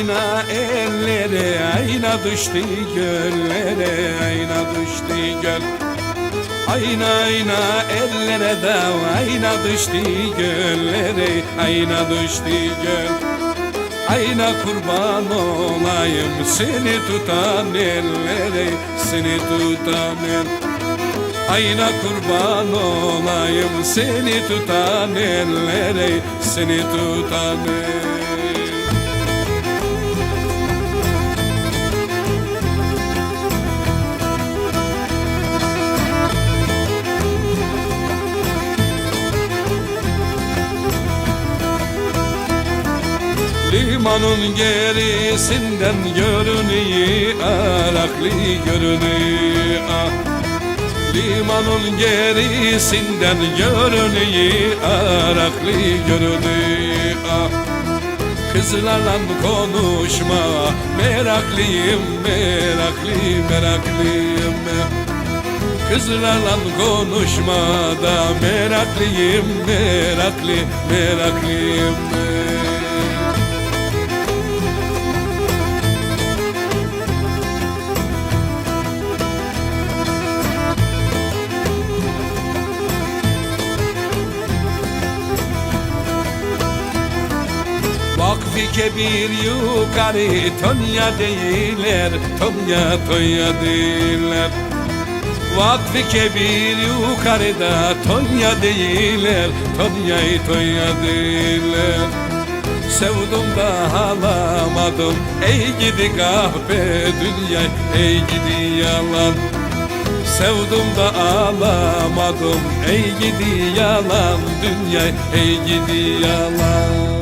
Ayna ellere ayna düştü göllere ayna düştü göl. Ayna ayna ellere de ayna düştü göllere ayna düştü göl. Ayna kurban olayım seni tutan ellere seni tutan el. Ayna kurban olayım seni tutan ellere seni tutan el Limanın gerisinden görünüyor Araklı görünüyor. Limanın gerisinden görünüyor Araklı görünüyor ah. Kızlarla konuşma Meraklıyım meraklı meraklıyım Kızlarla konuşma da meraklıyım meraklı meraklıyım Vakfi kebir yukarı Tonya değiller Tonya Tonya değiller. Vakfi kebir yukarıda Tonya değiller Tonya'yı Tonya değiller. Sevdum da alamadım Ey gidi kahpe dünya Ey gidi yalan. Sevdum da alamadım Ey gidi yalan dünya Ey gidi yalan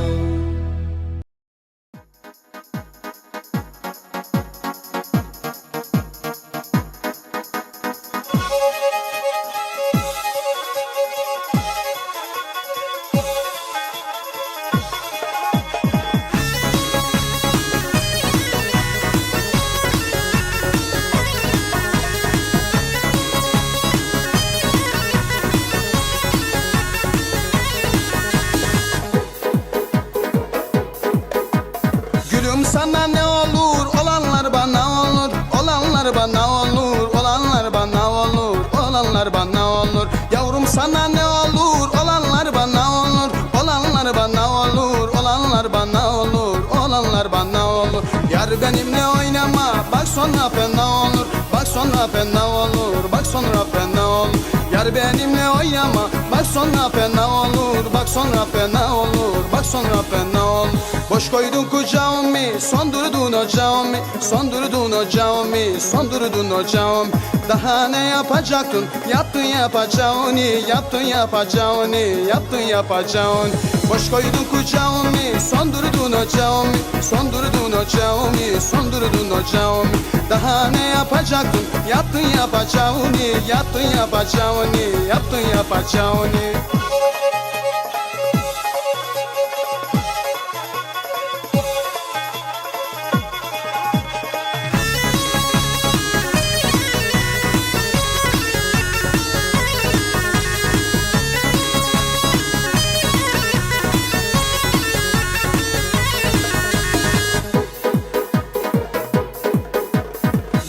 sonra fena olur. Bak sonra fena olur. Bak sonra fena olur. Yar benimle oynama sonra fena olur Bak sonra fena olur Bak sonra fena olur. Boş koydun kucağımı Sondurdun ocağımı Sondurdun ocağımı Sondurdun ocağımı. Daha ne yapacaktın? Yaptın yapacağını Yaptın yapacağını Yaptın yapacağını. Boş koydun kucağımı Sondurdun ocağımı Sondurdun ocağımı Sondurdun ocağımı. Daha ne yapacaktın? Yaptın yapacağını Yaptın yapacağını Yaptın yapacağını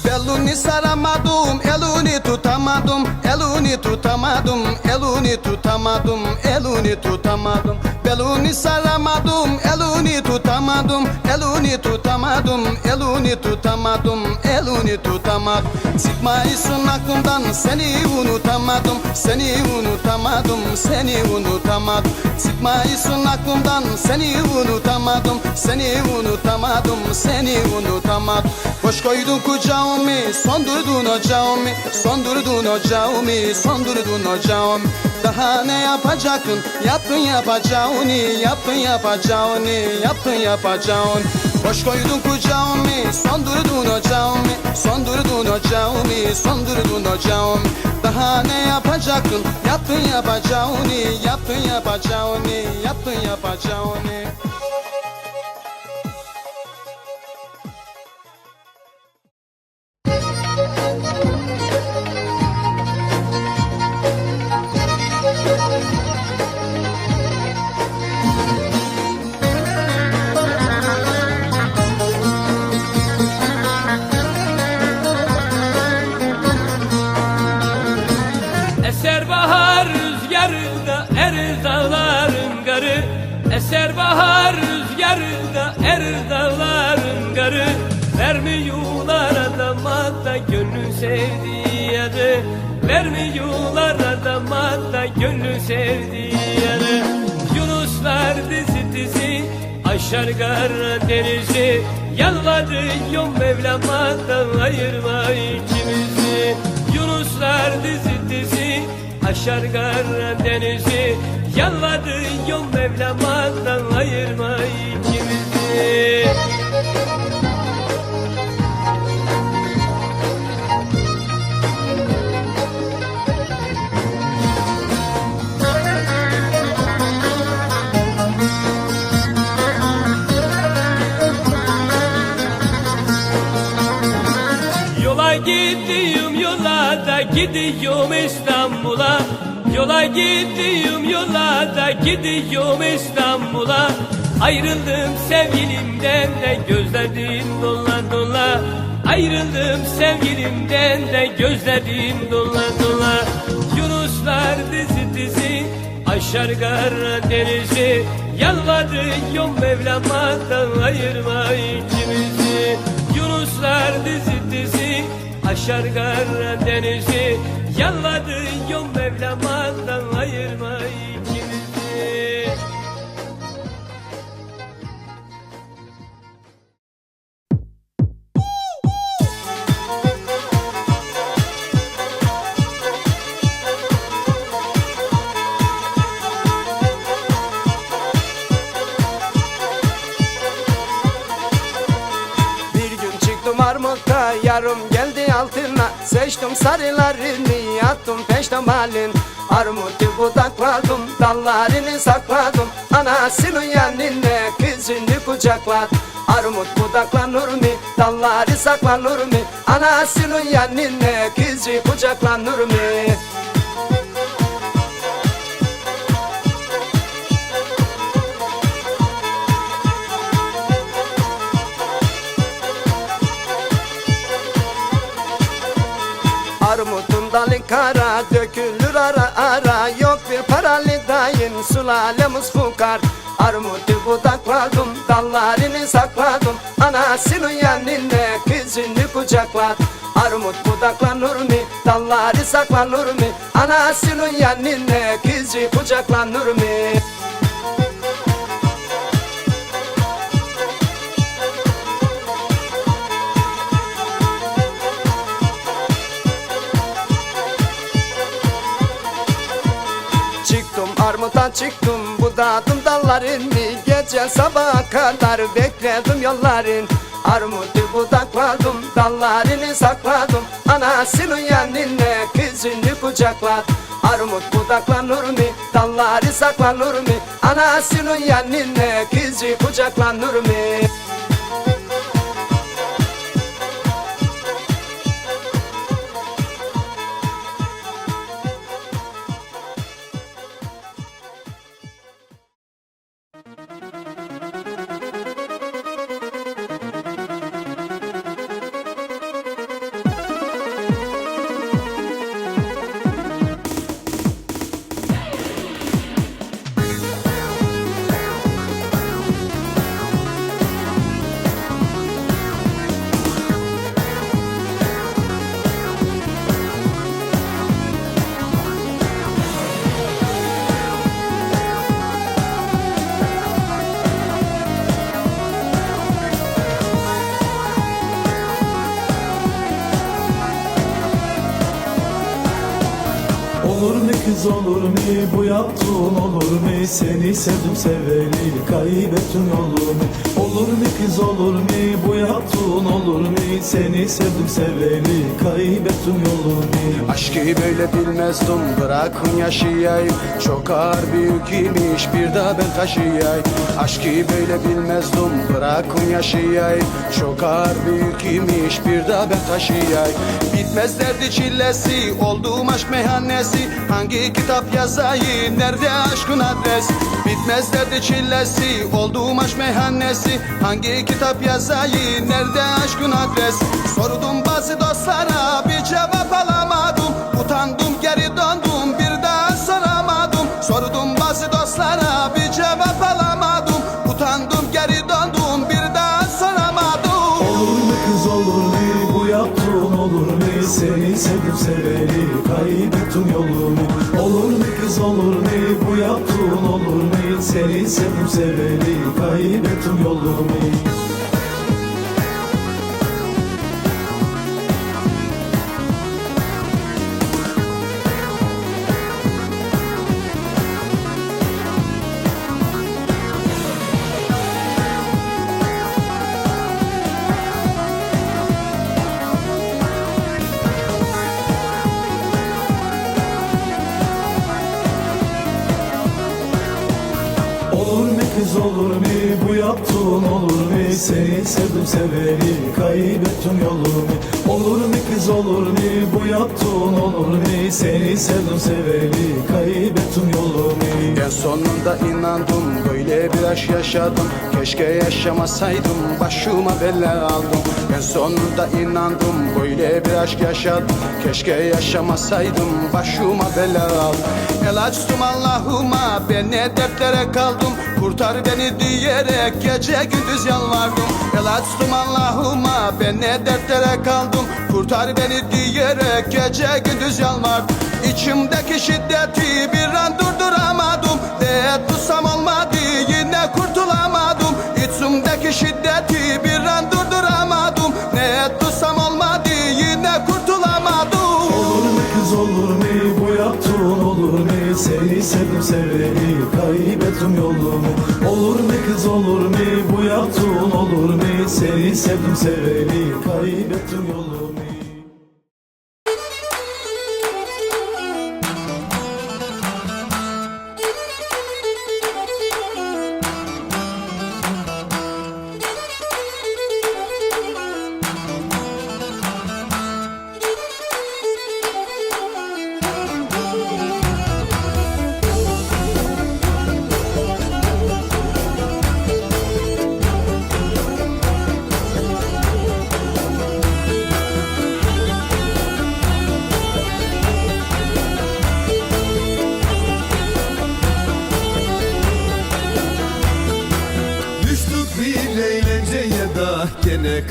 Eluni saramadım, eluni tutamadım, eluni tutamadım, eluni tutamadım, eluni tutamadım. Beluni saramadım, eluni tutamadım, eluni tutamadım, eluni tutamadım, eluni tutamadım. Sıkmayısın aklımdan seni unutamadım, seni unutamadım, seni unutamadım. Sıkmayısın aklımdan seni unutamadım, seni unutamadım, seni unutamadım. Boş koydun kucağımı, sondurdun ocağımı, sondurdun ocağımı, sondurdun ocağımı. Daha ne yapacaktın? Yaptın yapacağını, yaptın yapacağını, yaptın yapacağını. Boş koydun kucağımı, sondurdun ocağımı, sondurdun ocağımı, sondurdun ocağımı. Daha ne yapacaktın? Yaptın yapacağını, yaptın yapacağını, yaptın yapacağını. Gönlü sevdiği yarı Vermiyorlar adama da gönlü sevdiği yarı Yunuslar dizi dizi aşar Karadeniz'i Yalvarıyorum Mevlam'a da ayırma ikimizi. Yunuslar dizi dizi aşar Karadeniz'i Yalvarıyorum Mevlam'a da ayırma ikimizi gidiyorum İstanbul'a. Yola gidiyorum yola da gidiyorum İstanbul'a. Ayrıldım sevgilimden de gözlerim dola dola. Ayrıldım sevgilimden de gözlerim dola dola. Yunuslar dizi dizi aşar Karadeniz'i Yalvarıyorum Mevlam'a da ayırma ikimizi Yunuslar dizi dizi aşar Karadeniz'i Yalvarıyorum Mevlam'a da Seçtim sarılarını yattım peştemalin. Armutu budakladım dallarını sakladım. Anasının yanına kızını kucaklat. Armut budaklanır mı dalları saklanır mı? Anasının yanına kızı kucaklanır mı dayın sulalemiz fukar Armutu budakladım dallarını sakladım. Anasının yanına kızını kucaklat Armut budaklanır mı? Dalları saklanır mı? Anasının yanına kızı kucaklanır mı Armuta çıktım budadım dallarını Gece sabaha kadar bekledim yolların. Armutu budakladım dallarını sakladım. Anasının yanına kızını kucaklat. Armut budaklanır mı dalları saklanır mı? Anasının yanına kızı kucaklanır mı olur mu bu yaptığın olur mu? Seni sevdim seveli kaybettim olur mu? Olur mu kız olur mu? Bu yaptığın olur mu? Seni sevdim seveli kaybettim olur mu? Aşkı böyle bilmezdim bırakın yaşayayım. Çok ağır büyük imiş bir daha ben taşıyayım. Aşkı böyle bilmezdim bırakın yaşayayım. Çok ağır büyük imiş bir daha ben taşıyayım. Bitmez derdi çillesi olduğum aşk meyhanesi. Hangi kitap yazayım nerede nerede aşkın adres? Bitmez derdi çillesi Olduğum aşk meyhanesi Hangi kitap yazayım nerede aşkın adres? Sordum bazı dostlara bir cevap alamadım. Utandım geri döndüm bir daha soramadım. Sordum bazı dostlara bir cevap alamadım. Utandım geri döndüm bir daha soramadım. Olur mu kız olur mu? Bu yaptığın olur mu? Seni sevdim seveli kaybettin yolumu. Olur mu kız olur mu? Seni sevdim seveli kaybettim yolumu Kız olur mu? Bu yaptığın olur mu? Seni sevdim seveli kaybettim yolumu Olur mu kız olur mu? Bu yaptığın olur mu? Seni sevdim seveli kaybettim yolumu En sonunda inandım böyle bir aşk yaşadım. Keşke yaşamasaydım başıma bela aldım. En sonunda inandım böyle bir aşk yaşadım. Keşke yaşamasaydım başıma bela aldım. El açtım Allah'ıma ben ne dertlere kaldım. Kurtar beni diyerek gece gündüz yalvardım. El açtım Allah'ıma ben ne dertlere kaldım. Kurtar beni diyerek gece gündüz yalvardım. İçimdeki şiddeti bir an durduramadım. Ne tutsam olmadı yine kurtulamadım. İçimdeki şiddeti bir an durduramadım. Ne tutsam olmadı yine kurtulamadım. Olur mu kız olur mu Seni sevdim seveli kaybettim yolumu. Olur mu kız olur mu? Bu yaptığın olur mu? Seni sevdim seveli kaybettim yolumu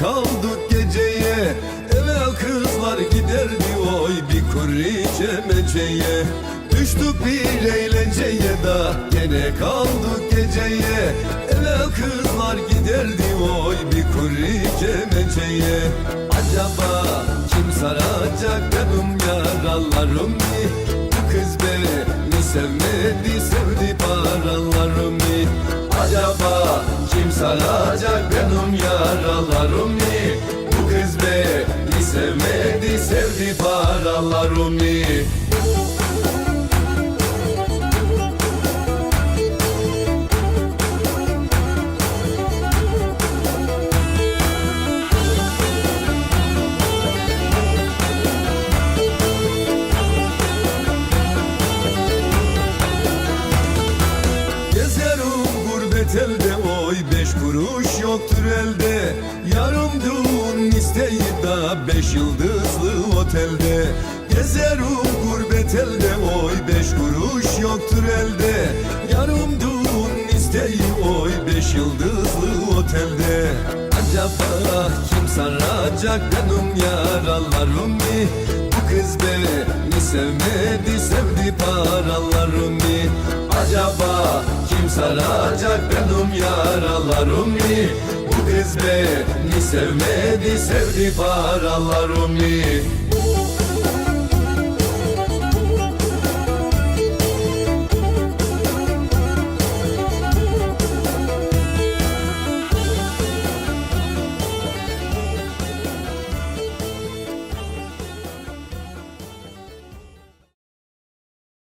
kaldık geceye. Evvel kızlar giderdi oy bir kuri cemeceye Düştük bir eğlenceye da gene kaldık geceye. Evvel kızlar giderdi oy bir kuri cemeceye Acaba kim saracak benim yaralarımı Bu kız beni sevmedi sevdi paralarımı Acaba kim saracak benim yaralarımı Bu kız beni sevmedi sevdi paralarımı gurbet oy beş kuruş yoktur elde. Yarım düğün isteyi da beş yıldızlı otelde. Gezerim gurbet elde oy beş kuruş yoktur elde. Yarım düğün isteyi oy beş yıldızlı otelde. Acaba kim saracak benim yaralarımı Bu kız beni sevmedi sevdi paralarımı Acaba saracak benim yaralarımı Bu kız beni sevmedi sevdi paralarımı